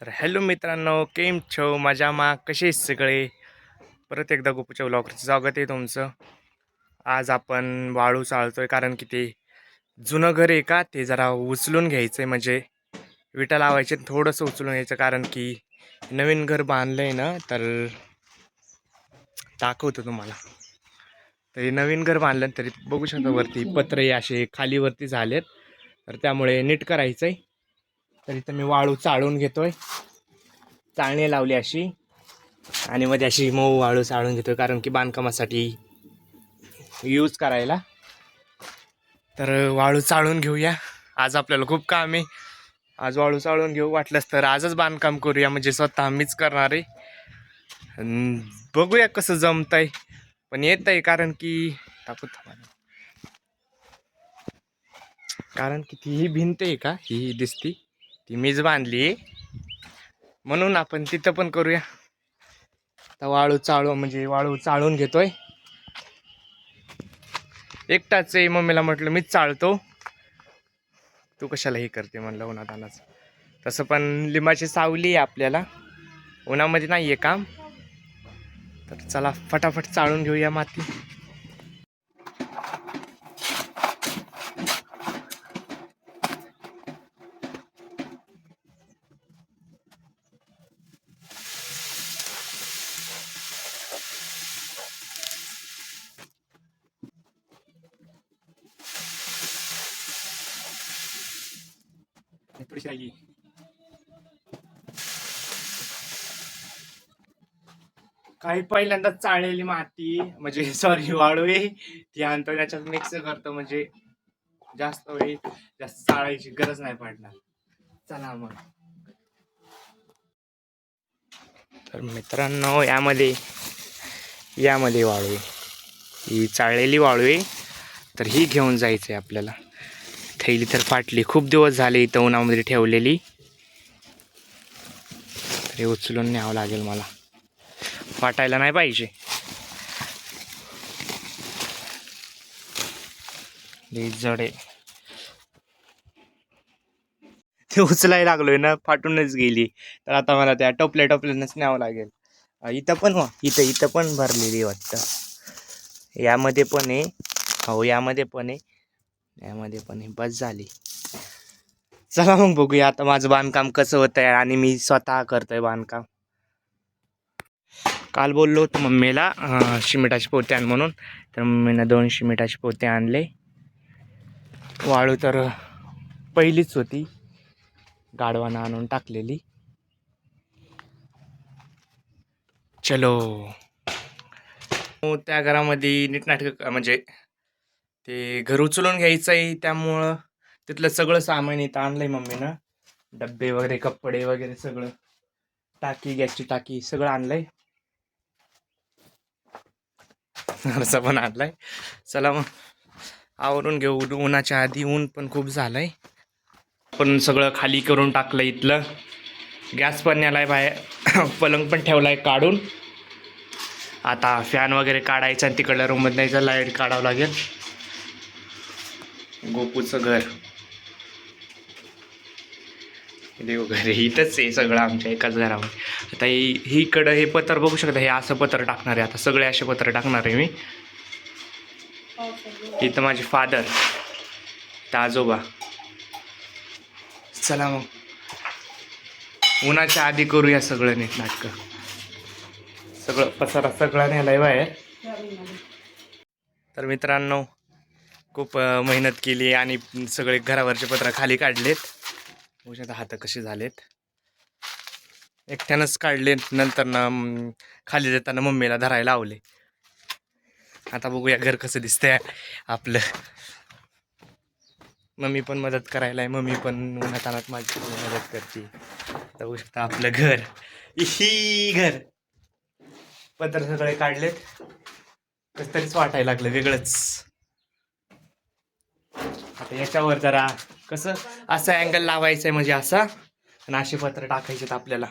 तर हॅलो मित्रांनो केम छो? मजामा कसे आहेत सगळे? परत एकदा गोपूच्या ब्लॉगरचं स्वागत आहे तुमचं. आज आपण वाळू चालतोय कारण की ते जुनं घर आहे का? ते जरा उचलून घ्यायचं आहे म्हणजे विटा लावायचे थोडंसं उचलून घ्यायचं कारण की नवीन घर बांधलं आहे ना तर दाखवतो तुम्हाला. तरी नवीन घर बांधलं तरी बघू शकता वरती पत्रे असे खालीवरती झालेत. तर त्यामुळे नीट करायचं आहे तर इथं मी वाळू चाळून घेतोय. चाळणी लावली अशी. आणि मध्ये अशी मऊ वाळू चाळून घेतोय कारण की बांधकामासाठी यूज करायला. तर वाळू चाळून घेऊया. आज आपल्याला खूप काम आहे. आज वाळू चाळून घेऊ वाटलंच तर आजच बांधकाम करूया म्हणजे स्वतः मीच करणार आहे. बघूया कसं जमतंय. पण येत आहे कारण की टाकू कारण की ती ही भिंत आहे का? ही दिसती. ती मीच बांधली. म्हणून आपण तिथं पण करूया. आता वाळू चाळू म्हणजे वाळू चाळून घेतोय. एकटाच आहे मम्मीला म्हटलं मीच चाळतो. तू कशाला हे करते म्हणलं उन्हात आणाच तसं पण लिंबाची सावली आहे आपल्याला. उन्हामध्ये नाही आहे काम. तर चला फटाफट चाळून घेऊया माती. थोडीशी राहिली काही पहिल्यांदा चाळलेली माती म्हणजे सॉरी वाळू आहे ती आणतो त्याच्यात मिक्स करतो म्हणजे जास्त वेळ जास्त चाळायची गरज नाही पडणार. चला मग. तर मित्रांनो यामध्ये यामध्ये वाळू ही चाळलेली वाळू आहे तर ही घेऊन जायचं आहे आपल्याला. थैली तर फाटली. खूप दिवस झाले इथं उन्हामध्ये ठेवलेली. तरी हे उचलून न्यावं लागेल मला. फाटायला नाही पाहिजे. जड आहे. ते उचलायला लागलोय ना फाटूनच गेली. तर आता मला त्या टोपल्या टोपल्यानंच न्यावं लागेल. इथं पण वा इथं इथं पण भरलेली वाटतं. यामध्ये पण आहे. हो यामध्ये पण आहे. यामध्ये पण हे बस झाली. चला मग बघूया आता माझं बांधकाम कसं होतं आहे आणि मी स्वतः करतोय बांधकाम. काल बोललो होतो मम्मीला शिमिटाचे पोते आण म्हणून. तर मम्मीनं दोन शिमिटाचे पोते आणले. वाळू तर पहिलीच होती. गाडवानं आणून टाकलेली. चलो. त्या घरामध्ये नीटनाटक म्हणजे ते घर उचलून घ्यायचं आहे त्यामुळं. तिथलं सगळं सामान इथं आणलंय मम्मीनं. डब्बे वगैरे कपडे वगैरे सगळं. टाकी गॅसची टाकी सगळं आणलंय. असं पण आणलाय. चला मग. आवरून घेऊ. उन्हाच्या आधी ऊन पण खूप झालंय. पण सगळं खाली करून टाकलं इथलं. गॅस पण नेलाय बाहेर. पलंग पण ठेवलाय काढून. आता फॅन वगैरे काढायचा आणि तिकडल्या रूममध्ये जायचं लाइट काढावं लागेल. गोपूचं घर. देव घर इथंच आहे सगळं आमच्या एकाच घरामध्ये. आता ही ही कडं हे पत्र बघू शकता हे असं पत्र टाकणार आहे. आता सगळे असे पत्र टाकणार आहे मी. इथं माझे फादर इथं आजोबा. चला मग. उन्हाच्या आधी करूया सगळं नीट नाटकं. सगळं पसारा सगळा नेलाय बाहेर. तर मित्रांनो खूप मेहनत केली आणि सगळे घरावरचे पत्र खाली काढलेत. बघू शकता हात कसे झालेत. एकट्यानंच काढले नंतर ना खाली देताना मम्मीला धरायला लावले. आता बघूया घर कसं दिसतंय आपलं. मम्मी पण मदत करायला आहे. मम्मी पण उन्हात माझी मदत करते. आता बघू शकता आपलं घर. ही घर. पत्र सगळे काढलेत. कसं तरीच वाटायला लागलं वेगळंच. आता याच्यावर जरा कसं असं अँगल लावायचं आहे म्हणजे असा. आणि असे पत्र टाकायचे आपल्याला.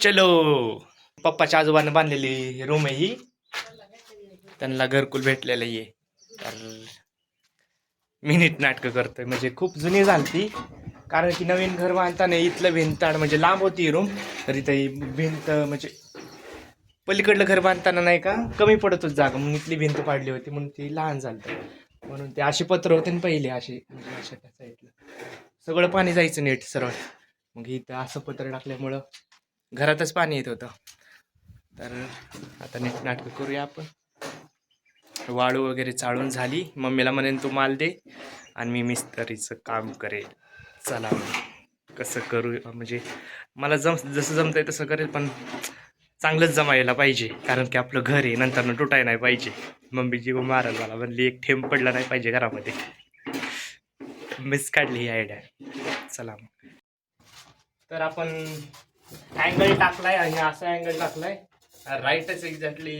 चलो. पप्पाच्या आजोबाने बांधलेली रूम आहे ही. त्यांना घरकुल भेटलेलं आहे. तर मी नीट नाटकं करतोय. म्हणजे खूप जुनी झालती. कारण की नवीन घर बांधताना इथलं भिंत म्हणजे लांब होती रूम तर इथे भिंत म्हणजे पलीकडलं घर बांधताना नाही का कमी पडत जागा. म्हणून इथली भिंत पाडली होती. म्हणून ती लहान झाली म्हणून ते असे पत्र होते ना पहिले असे म्हणजे अशा त्या साईडला. सगळं पाणी जायचं नीट सरळ. मग इथं असं पत्र टाकल्यामुळं घरातच पाणी येत होतं. तर आता नीट नाटकं करूया आपण. वाळू वगैरे चाळून झाली. मम्मीला म्हणेन तू माल दे आणि मी मिस्त्रीचं काम करेल. चला कसं करू म्हणजे मला जम जसं जमतंय तसं करेल पण चांगलंच जमायला पाहिजे कारण की आपलं घर आहे नंतर तुटाय नाही पाहिजे. मम्मी जीव मारल मला म्हणली एक थेंब पडला नाही पाहिजे घरामध्ये. मिस काढली ही आयडिया चला मग. तर आपण अँगल टाकलाय आणि असा अँगल टाकलाय. राईटच एक्झॅक्टली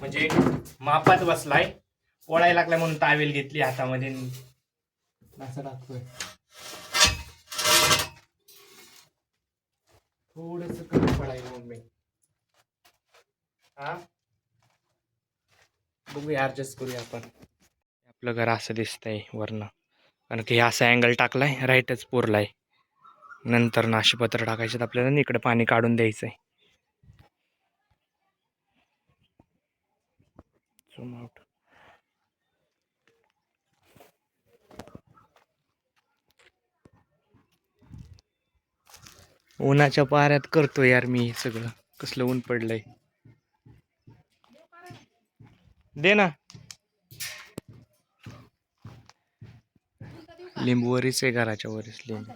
म्हणजे मापात बसलाय. ओळायला लागलाय म्हणून तावेल घेतली हातामध्ये. असं टाकतोय. थोडस कमी पडायला मम्मी. हा? बघूया ॲडजस्ट करूया आपण. आपलं घर असं दिसतंय वरनं. कारण की हे असं अँगल टाकलाय राईटच पुरलाय. नंतर नाशीपत्र तर आपल्याला आणि इकडे पाणी काढून द्यायचं आहे उन्हाच्या पाऱ्यात करतो यार मी हे सगळं. कसलं ऊन पडलंय. दे ना. लिंबू वरीच आहे घराच्या वरीच लिंबू.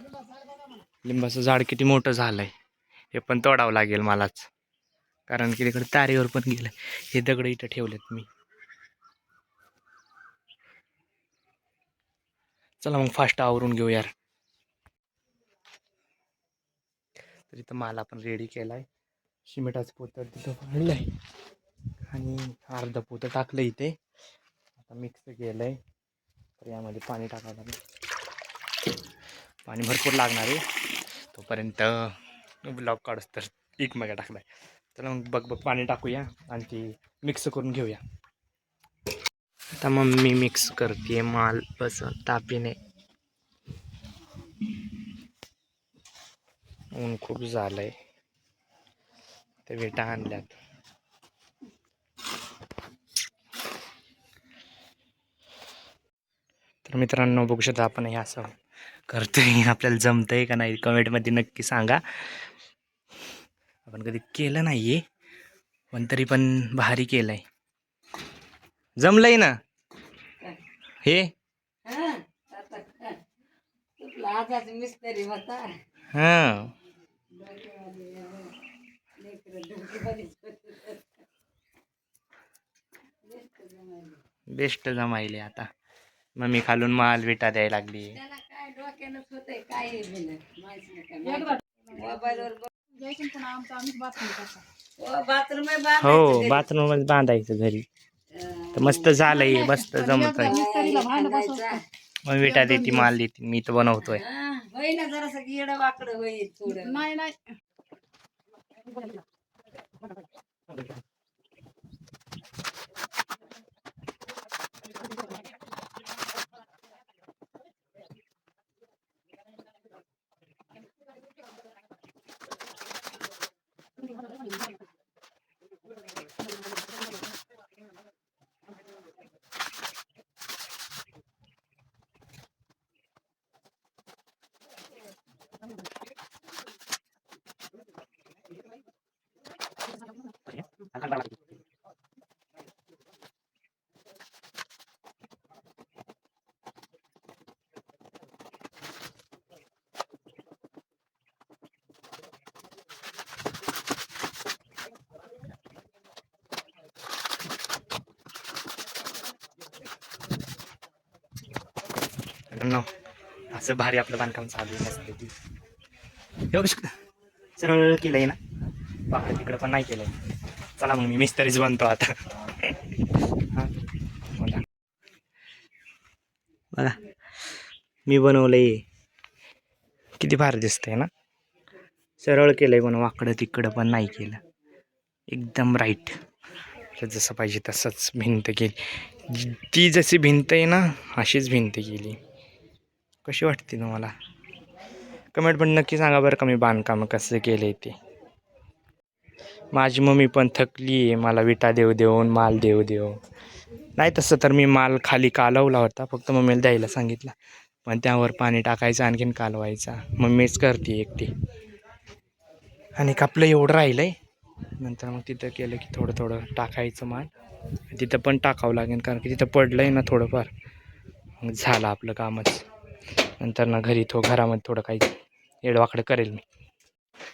लिंबाचं झाड किती मोठं झालंय. हे पण तोडावं लागेल मलाच. कारण की तिकडे तारीवर पण गेलं हे दगड इथं ठेवलेत मी. चला मग फास्ट आवरून घेऊ यार. तर इथं माल आपण रेडी केलाय. सिमेंटाचं पोतर तिथं आणलंय. आणि अर्ध पोतं टाकलं इथे. आता मिक्स केलं आहे तर यामध्ये पाणी टाकावं लागेल. पाणी भरपूर लागणार आहे. तोपर्यंत ब्लॉक काढूस तर एक मगा टाकलाय. तर मग बघ बघ पाणी टाकूया आणि ती मिक्स करून घेऊया. आता मम्मी मिक्स करते माल बस तापीने. ऊन खूप झालंय. ते विटा आणल्यात. तर मित्रांनो बघू शकता आपण हे असं करतोय. आपल्याला जमतंय का नाही? कमेंटमध्ये नक्की सांगा. आपण कधी केलं नाही आहे पण तरी पण भारी केलंय. जमलंय ना? हे. बेस्ट जमायले आता. मम्मी खालून माल विटा द्यायला लागली. त्याला काय डोक्यानंच होतंय काय मोबाईलवर बाथरूम हो बाथरूममध्ये बांधायचं घरी. तर मस्त झालंय मस्त जमत मग विटा देते माल देते मी तर बनवतोय. मित्रांनो, असं भारी आपलं बांधकाम चालू आहे. हे बघू शकता सरळ केलंय ना? बाकडे तिकडं पण नाही केलंय. चला मग मी मिस्त्रीच बनतो आता. हा, बोला. बघा मी बनवलंय. किती भारी दिसतंय ना? सरळ केलंय पण वाकडं तिकडं पण नाही केलं. एकदम राईट जसं पाहिजे तसंच भिंत केली. ती जशी भिंत आहे ना अशीच भिंत केली. कशी वाटते तुम्हाला? कमेंट पण नक्की सांगा बरं का मी बांधकाम कसं केलं आहे ते. माझी मम्मी पण थकली आहे मला विटा देऊ देऊन माल देऊ देऊ नाही तसं तर मी माल खाली कालवला होता फक्त मम्मीला द्यायला सांगितला. पण त्यावर पाणी टाकायचं आणखीन कालवायचा. मम्मीच करते एकटी. आणि कापलं एवढं राहिलं आहे नंतर मग तिथं केलं की थोडं थोडं टाकायचं माल. तिथं पण टाकावं लागेल कारण की तिथं पडलं आहे ना थोडंफार. मग झालं आपलं कामच. नंतर ना घरी तो घरामध्ये थोडं काही येडवाकडं करेल मी.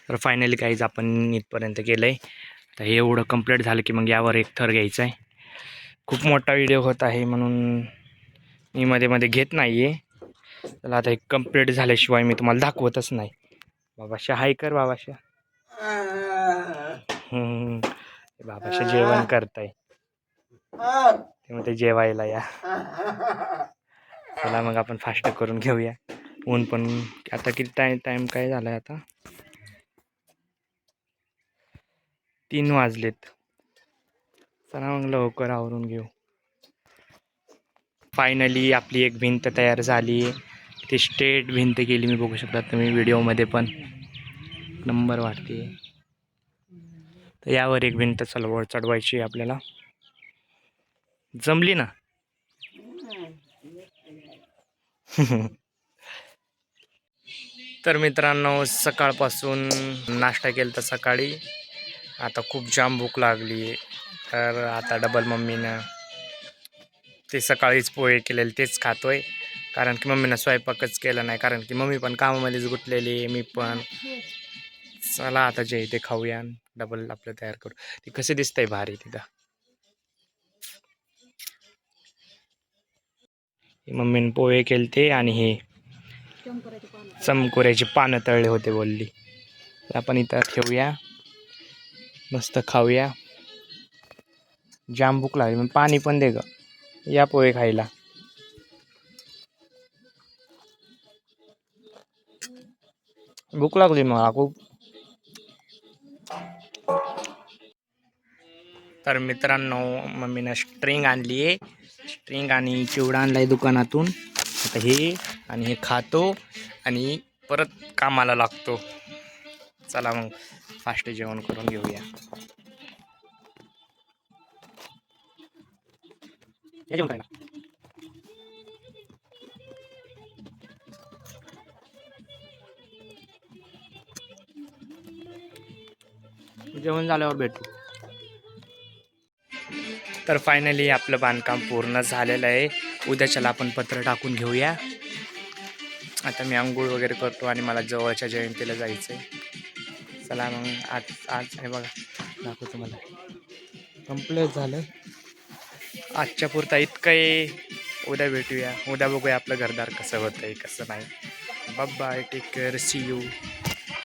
तर फायनली काहीच आपण इथपर्यंत केलं आहे तर हे एवढं कंप्लीट झालं की मग यावर एक थर घ्यायचा आहे खूप मोठा व्हिडिओ होत आहे म्हणून मी मध्ये मध्ये घेत नाही आहे त्याला आता एक कंप्लीट झाल्याशिवाय मी तुम्हाला दाखवतच नाही. बाबाशा हाय कर बाबाशा. हम्म. ते बाबाशा जेवण करताय. ते म्हणते जेवायला या. चला मग आपण फास्ट करून घेऊया. ऊन पण आता किती टाइम टाइम काय झालाय आता? तीन वाजलेत. चला मग लवकर आवरून घेऊ. फायनली आपली एक भिंत तयार झाली. ती स्ट्रेट भिंत केली मी बघू शकता तुम्ही व्हिडिओमध्ये पण. नंबर वाटते तर यावर एक भिंत चढव चढवायची आपल्याला. जमली ना? तर मित्रांनो सकाळपासून नाश्ता केला तर सकाळी. आता खूप जाम भूक लागली. आहे तर आता डबल मम्मीनं ते सकाळीच पोहे केलेले तेच खातोय. कारण की मम्मीनं स्वयंपाकच केला नाही. कारण की मम्मी पण कामामध्येच गुंतलेली आहे मी पण. चला आता जे ते खाऊया डबल आपलं तयार करू. ते कसे दिसतंय भारी तिथं? मम्मीनं पोहे केलते आणि हे चमकुऱ्याचे पानं तळले होते बोलली. आपण इथं ठेवूया. मस्त खाऊया. जाम भूक लागली मग पाणी पण दे ग. या पोहे खायला. भूक लागली मला खूप तर मित्रांनो मम्मीनं स्ट्रिंग आणली आहे स्ट्रिंग आणि चिवडा आणला आहे दुकानातून. आता हे आणि हे खातो आणि परत कामाला लागतो. चला मग फास्ट जेवण करून घेऊया. जेवण करायला जेवण झाल्यावर भेटू. तर फायनली आपलं बांधकाम पूर्ण झालेलं आहे. उद्याच्याला आपण पत्र टाकून घेऊया. आता मी आंघोळ वगैरे करतो आणि मला जवळच्या जयंतीला जायचं आहे चला मग आज आज हे बघा दाखवतो मला कंप्लीट झालं. आजच्या पुरता इतकं आहे. उद्या भेटूया. उद्या बघूया आपलं घरदार कसं होतं आहे कसं नाही. Bye take care see you